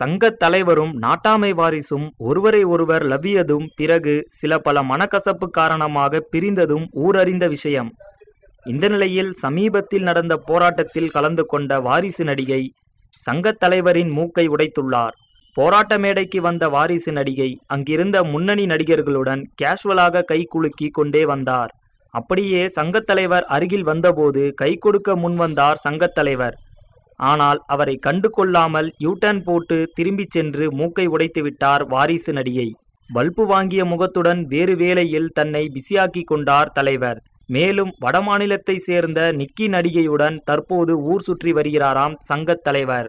சங்கத் தலைவரும் நாட்டாமை வாரிசும் ஒருவரை ஒருவர் லவ்வியதும் பிறகு சில பல மனக்கசப்பு காரணமாக பிரிந்ததும் ஊரறிந்த விஷயம். இந்த நிலையில் சமீபத்தில் நடந்த போராட்டத்தில் கலந்து கொண்ட வாரிசு நடிகை சங்கத் தலைவரின் மூக்கை உடைத்துள்ளார். போராட்ட மேடைக்கு வந்த வாரிசு நடிகை அங்கிருந்த முன்னணி நடிகர்களுடன் கேஷுவலாக கை குலுக்கி கொண்டே வந்தார். அப்படியே சங்கத் தலைவர் அருகில் வந்தபோது கை கொடுக்க முன்வந்தார் சங்கத் தலைவர். ஆனால் அவரை கண்டு கொள்ளாமல் யூட்டர்ன் போட்டு திரும்பிச் சென்று மூக்கை உடைத்து விட்டார் வாரிசு நடிகை. பல்பு வாங்கிய முகத்துடன் வேறு வேளையில் தன்னை பிஸியாக்கி கொண்டார் தலைவர். மேலும் வடமாநிலத்தை சேர்ந்த நிக்கி நடிகையுடன் தற்போது ஊர் சுற்றி வருகிறாராம் சங்கத் தலைவர்.